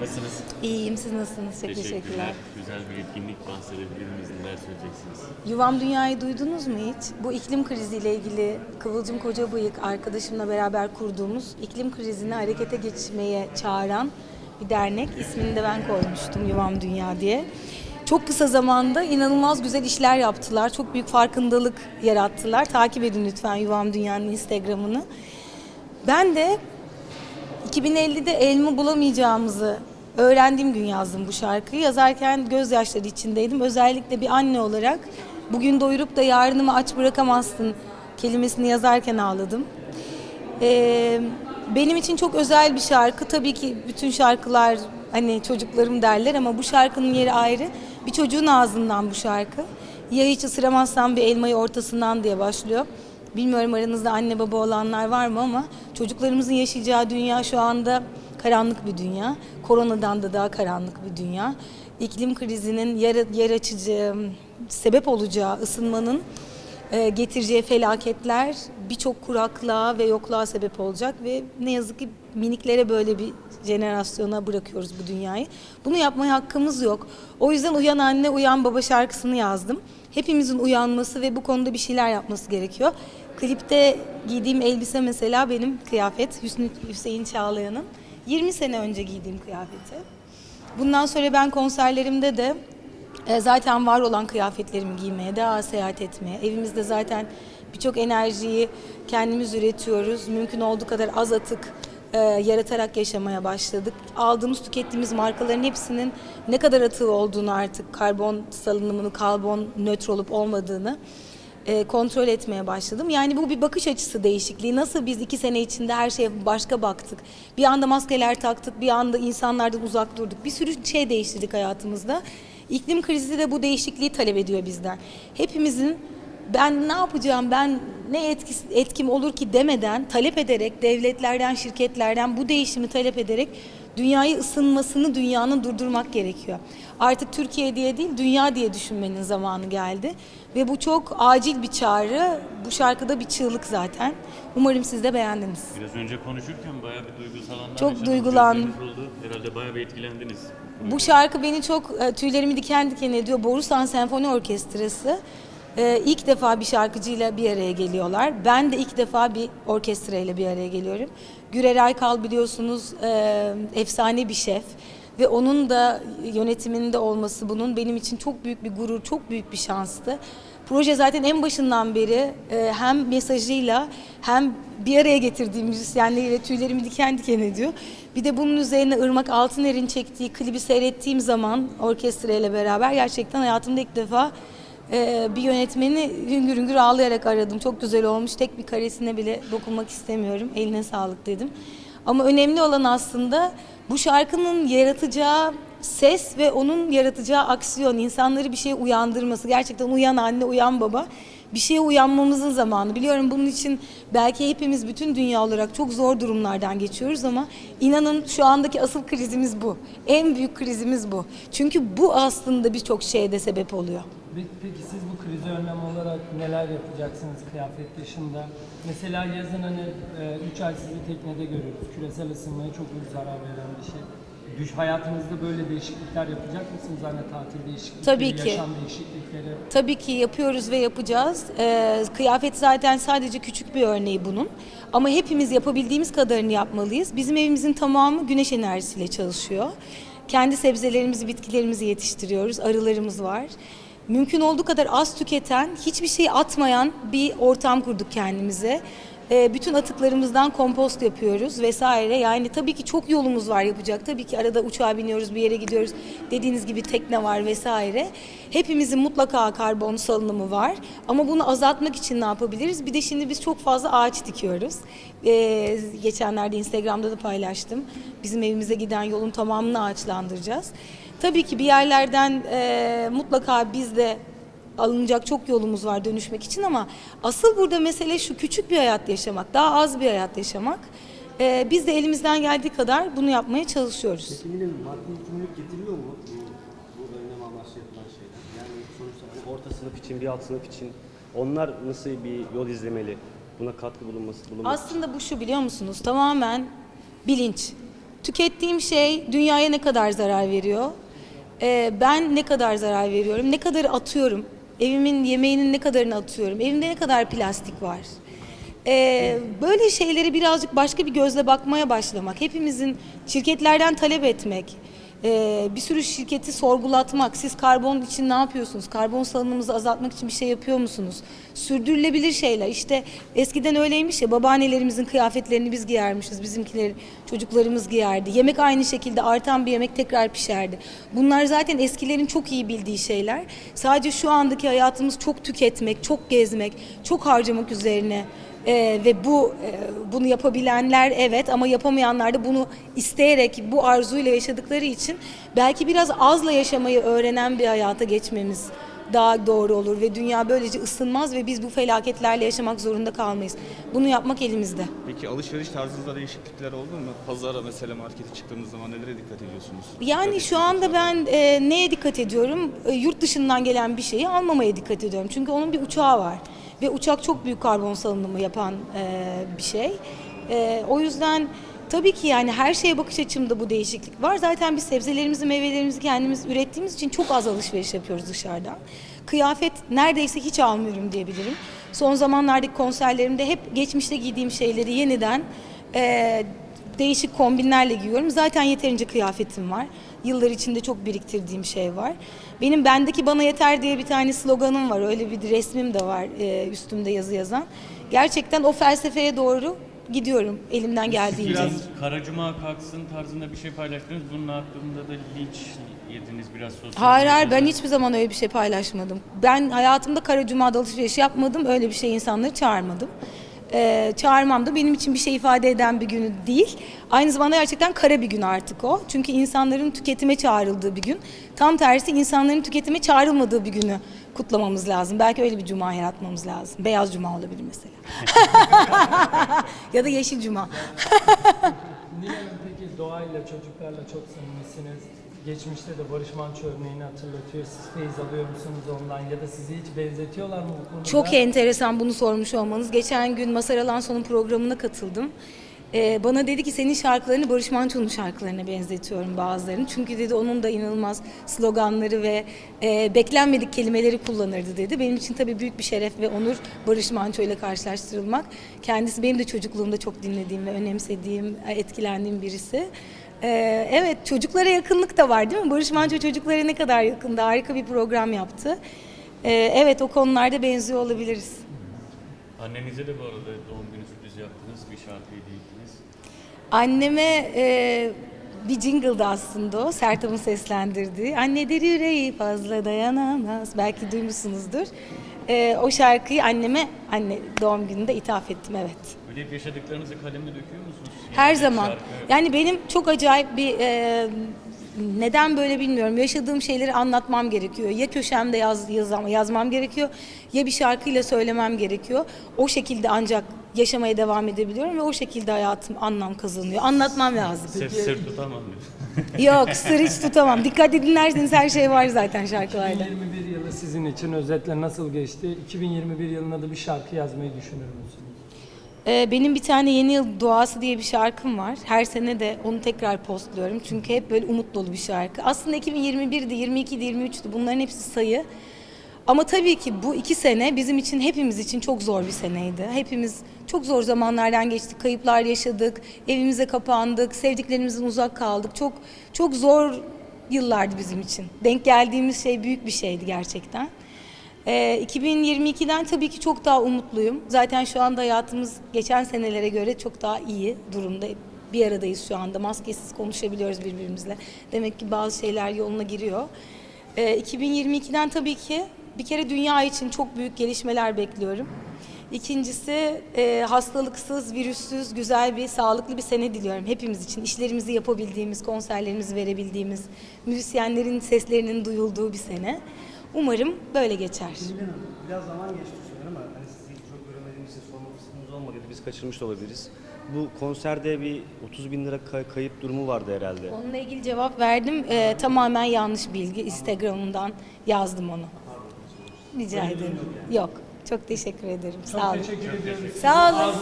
Nasılsınız? İyiyim, siz nasılsınız? Çok teşekkürler. Güzel bir etkinlik bahsedebilir miyiz? Neler söyleyeceksiniz? Yuvam Dünya'yı duydunuz mu hiç? Bu iklim kriziyle ilgili Kıvılcım Kocabıyık arkadaşımla beraber kurduğumuz iklim krizini harekete geçmeye çağıran bir dernek. İsmini de ben koymuştum Yuvam Dünya diye. Çok kısa zamanda inanılmaz güzel işler yaptılar. Çok büyük farkındalık yarattılar. Takip edin lütfen Yuvam Dünya'nın Instagram'ını. Ben de 2050'de elma bulamayacağımızı öğrendiğim gün yazdım bu şarkıyı. Yazarken gözyaşları içindeydim. Özellikle bir anne olarak bugün doyurup da yarınımı aç bırakamazsın kelimesini yazarken ağladım. Ee, benim için çok özel bir şarkı. Tabii ki bütün şarkılar hani çocuklarım derler ama bu şarkının yeri ayrı. Bir çocuğun ağzından bu şarkı. Ya hiç ısıramazsam bir elmayı ortasından diye başlıyor. Bilmiyorum aranızda anne baba olanlar var mı ama çocuklarımızın yaşayacağı dünya şu anda karanlık bir dünya. Koronadan da daha karanlık bir dünya. İklim krizinin yer, yer açıcı, sebep olacağı ısınmanın e, getireceği felaketler birçok kuraklığa ve yokluğa sebep olacak ve ne yazık ki miniklere böyle bir jenerasyona bırakıyoruz bu dünyayı. Bunu yapmaya hakkımız yok. O yüzden Uyan Anne Uyan Baba şarkısını yazdım. Hepimizin uyanması ve bu konuda bir şeyler yapması gerekiyor. Klipte giydiğim elbise mesela benim kıyafet Hüsnü, Hüseyin Çağlayan'ın 20 sene önce giydiğim kıyafeti. Bundan sonra ben konserlerimde de e, zaten var olan kıyafetlerimi giymeye, daha seyahat etmeye, evimizde zaten birçok enerjiyi kendimiz üretiyoruz. Mümkün olduğu kadar az atık e, yaratarak yaşamaya başladık. Aldığımız, tükettiğimiz markaların hepsinin ne kadar atığı olduğunu artık, karbon salınımını, karbon nötr olup olmadığını e, kontrol etmeye başladım. Yani bu bir bakış açısı değişikliği. Nasıl biz iki sene içinde her şeye başka baktık. Bir anda maskeler taktık, bir anda insanlardan uzak durduk. Bir sürü şey değiştirdik hayatımızda. İklim krizi de bu değişikliği talep ediyor bizden. Hepimizin ben ne yapacağım, ben ne etkisi, etkim olur ki demeden talep ederek, devletlerden, şirketlerden bu değişimi talep ederek dünyayı ısınmasını dünyanın durdurmak gerekiyor. Artık Türkiye diye değil, dünya diye düşünmenin zamanı geldi. Ve bu çok acil bir çağrı. Bu şarkıda bir çığlık zaten. Umarım siz de beğendiniz. Biraz önce konuşurken bayağı bir duygusal anlar Çok yaşadınız, duygulandım. Herhalde bayağı bir etkilendiniz. Bu şarkı beni çok e, tüylerimi diken diken ediyor. Borusan Senfoni Orkestrası e, ilk defa bir şarkıcıyla bir araya geliyorlar. Ben de ilk defa bir orkestra ile bir araya geliyorum. Gürer Aykal biliyorsunuz e, efsane bir şef ve onun da yönetiminde olması bunun benim için çok büyük bir gurur, çok büyük bir şanstı. Proje zaten en başından beri e, hem mesajıyla hem bir araya getirdiğim müzisyenleriyle tüylerimi diken diken ediyor. Bir de bunun üzerine Irmak Altıner'in çektiği klibi seyrettiğim zaman orkestra ile beraber gerçekten hayatımda ilk defa e, bir yönetmeni hüngür hüngür ağlayarak aradım. Çok güzel olmuş. Tek bir karesine bile dokunmak istemiyorum. Eline sağlık dedim. Ama önemli olan aslında bu şarkının yaratacağı ses ve onun yaratacağı aksiyon, insanları bir şeye uyandırması. Gerçekten uyan anne, uyan baba. Bir şeye uyanmamızın zamanı. Biliyorum bunun için belki hepimiz bütün dünya olarak çok zor durumlardan geçiyoruz ama inanın şu andaki asıl krizimiz bu. En büyük krizimiz bu. Çünkü bu aslında birçok şeye de sebep oluyor. Pe- Peki siz bu krize önlem olarak neler yapacaksınız kıyafet dışında? Mesela yazın hani 3 ay sizi teknede görüyoruz. Küresel ısınmaya çok büyük zarar veren bir şey. Düş hayatınızda böyle değişiklikler yapacak mısınız? Hani tatil değişiklikleri, Tabii ki. yaşam değişiklikleri. Tabii ki yapıyoruz ve yapacağız. Ee, kıyafet zaten sadece küçük bir örneği bunun. Ama hepimiz yapabildiğimiz kadarını yapmalıyız. Bizim evimizin tamamı güneş enerjisiyle çalışıyor. Kendi sebzelerimizi, bitkilerimizi yetiştiriyoruz. Arılarımız var. Mümkün olduğu kadar az tüketen, hiçbir şey atmayan bir ortam kurduk kendimize. Ee, bütün atıklarımızdan kompost yapıyoruz vesaire. Yani tabii ki çok yolumuz var yapacak. Tabii ki arada uçağa biniyoruz, bir yere gidiyoruz. Dediğiniz gibi tekne var vesaire. Hepimizin mutlaka karbon salınımı var. Ama bunu azaltmak için ne yapabiliriz? Bir de şimdi biz çok fazla ağaç dikiyoruz. Ee, geçenlerde Instagram'da da paylaştım. Bizim evimize giden yolun tamamını ağaçlandıracağız. Tabii ki bir yerlerden e, mutlaka biz de alınacak çok yolumuz var dönüşmek için ama asıl burada mesele şu küçük bir hayat yaşamak, daha az bir hayat yaşamak. Ee, biz de elimizden geldiği kadar bunu yapmaya çalışıyoruz. Eminim maddi yükümlülük getiriyor mu bu, bu önlem amaçlı yapılan şeyler? Yani sonuçta hani orta sınıf için, bir alt sınıf için onlar nasıl bir yol izlemeli? Buna katkı bulunması, bulunması Aslında bu şu biliyor musunuz? Tamamen bilinç. Tükettiğim şey dünyaya ne kadar zarar veriyor? Ee, ben ne kadar zarar veriyorum? Ne kadar atıyorum? Evimin yemeğinin ne kadarını atıyorum? Evimde ne kadar plastik var? Ee, böyle şeyleri birazcık başka bir gözle bakmaya başlamak, hepimizin şirketlerden talep etmek, ee, bir sürü şirketi sorgulatmak, siz karbon için ne yapıyorsunuz, karbon salınımınızı azaltmak için bir şey yapıyor musunuz? Sürdürülebilir şeyler, işte eskiden öyleymiş ya babaannelerimizin kıyafetlerini biz giyermişiz, bizimkiler çocuklarımız giyerdi. Yemek aynı şekilde artan bir yemek tekrar pişerdi. Bunlar zaten eskilerin çok iyi bildiği şeyler. Sadece şu andaki hayatımız çok tüketmek, çok gezmek, çok harcamak üzerine ee, ve bu e, bunu yapabilenler evet ama yapamayanlar da bunu isteyerek bu arzuyla yaşadıkları için belki biraz azla yaşamayı öğrenen bir hayata geçmemiz daha doğru olur ve dünya böylece ısınmaz ve biz bu felaketlerle yaşamak zorunda kalmayız. Bunu yapmak elimizde. Peki alışveriş tarzınızda değişiklikler oldu mu? Pazara mesela markete çıktığınız zaman nelere dikkat ediyorsunuz? Yani şu anda ben e, neye dikkat ediyorum? E, yurt dışından gelen bir şeyi almamaya dikkat ediyorum. Çünkü onun bir uçağı var. Ve uçak çok büyük karbon salınımı yapan e, bir şey. E, o yüzden tabii ki yani her şeye bakış açımda bu değişiklik var. Zaten biz sebzelerimizi, meyvelerimizi kendimiz ürettiğimiz için çok az alışveriş yapıyoruz dışarıdan. Kıyafet neredeyse hiç almıyorum diyebilirim. Son zamanlardaki konserlerimde hep geçmişte giydiğim şeyleri yeniden e, değişik kombinlerle giyiyorum. Zaten yeterince kıyafetim var. Yıllar içinde çok biriktirdiğim şey var. Benim bendeki bana yeter diye bir tane sloganım var. Öyle bir resmim de var e, üstümde yazı yazan. Gerçekten o felsefeye doğru gidiyorum elimden geldiğince. Biraz Kara Cuma kalksın tarzında bir şey paylaştınız. Bunun hakkında da linç yediniz biraz sosyal Hayır hayır ben hiçbir zaman öyle bir şey paylaşmadım. Ben hayatımda Kara Cuma'da alışveriş yapmadım. Öyle bir şey insanları çağırmadım. Ee, çağırmam da benim için bir şey ifade eden bir günü değil. Aynı zamanda gerçekten kara bir gün artık o. Çünkü insanların tüketime çağrıldığı bir gün. Tam tersi insanların tüketime çağrılmadığı bir günü kutlamamız lazım. Belki öyle bir cuma yaratmamız lazım. Beyaz cuma olabilir mesela. ya da yeşil cuma. Hanım peki doğayla, çocuklarla çok samimisiniz. Geçmişte de Barış Manço örneğini hatırlatıyor. Siz feyiz alıyor musunuz ondan ya da sizi hiç benzetiyorlar mı bu konuda? Çok enteresan bunu sormuş olmanız. Geçen gün Masar Alanson'un programına katıldım. Ee, bana dedi ki senin şarkılarını Barış Manço'nun şarkılarına benzetiyorum bazılarını. Çünkü dedi onun da inanılmaz sloganları ve e, beklenmedik kelimeleri kullanırdı dedi. Benim için tabii büyük bir şeref ve onur Barış Manço ile karşılaştırılmak. Kendisi benim de çocukluğumda çok dinlediğim ve önemsediğim, e, etkilendiğim birisi. Ee, evet çocuklara yakınlık da var değil mi? Barış Manço çocuklara ne kadar yakında harika bir program yaptı. Ee, evet o konularda benziyor olabiliriz. Annenize de bu arada doğum günü sürpriz yaptınız. Bir şarkı hediye. Anneme e, bir jingle'dı aslında o. Sertab'ın seslendirdiği. Annedir yüreği fazla dayanamaz. Belki duymuşsunuzdur. E, o şarkıyı anneme anne doğum gününde ithaf ettim evet. Böyle hep yaşadıklarınızı kaleme döküyor musunuz? Her zaman. şarkı- Yani benim çok acayip bir e, neden böyle bilmiyorum. Yaşadığım şeyleri anlatmam gerekiyor. Ya köşemde yaz, yazam, yazmam gerekiyor ya bir şarkıyla söylemem gerekiyor. O şekilde ancak yaşamaya devam edebiliyorum ve o şekilde hayatım anlam kazanıyor. Anlatmam lazım. Sır, sır tutamam. Yok sır hiç tutamam. Dikkatli dinlerseniz her şey var zaten şarkılarda. 2021 yılı sizin için özetle nasıl geçti? 2021 yılında da bir şarkı yazmayı düşünür müsünüz? Ee, benim bir tane yeni yıl duası diye bir şarkım var. Her sene de onu tekrar postluyorum. Çünkü hep böyle umut dolu bir şarkı. Aslında 2021'di, 22'di, 23'tü. Bunların hepsi sayı. Ama tabii ki bu iki sene bizim için hepimiz için çok zor bir seneydi. Hepimiz çok zor zamanlardan geçtik, kayıplar yaşadık, evimize kapandık, sevdiklerimizden uzak kaldık. Çok çok zor yıllardı bizim için. Denk geldiğimiz şey büyük bir şeydi gerçekten. Ee, 2022'den tabii ki çok daha umutluyum. Zaten şu anda hayatımız geçen senelere göre çok daha iyi durumda. Bir aradayız şu anda. Maskesiz konuşabiliyoruz birbirimizle. Demek ki bazı şeyler yoluna giriyor. Ee, 2022'den tabii ki bir kere dünya için çok büyük gelişmeler bekliyorum. İkincisi e, hastalıksız, virüssüz, güzel bir, sağlıklı bir sene diliyorum hepimiz için. İşlerimizi yapabildiğimiz, konserlerimizi verebildiğimiz, müzisyenlerin seslerinin duyulduğu bir sene. Umarım böyle geçer. Biraz zaman geçti sanırım ama hani sizi çok göremediğimiz için sorma fırsatımız olmadıydı. Biz kaçırmış da olabiliriz. Bu konserde bir 30 bin lira kay- kayıp durumu vardı herhalde. Onunla ilgili cevap verdim. Ee, tamamen yanlış bilgi. Instagram'dan yazdım onu. Rica ederim. Yok. Çok teşekkür ederim. Sağ olun. Teşekkür ediyoruz. Sağ olun.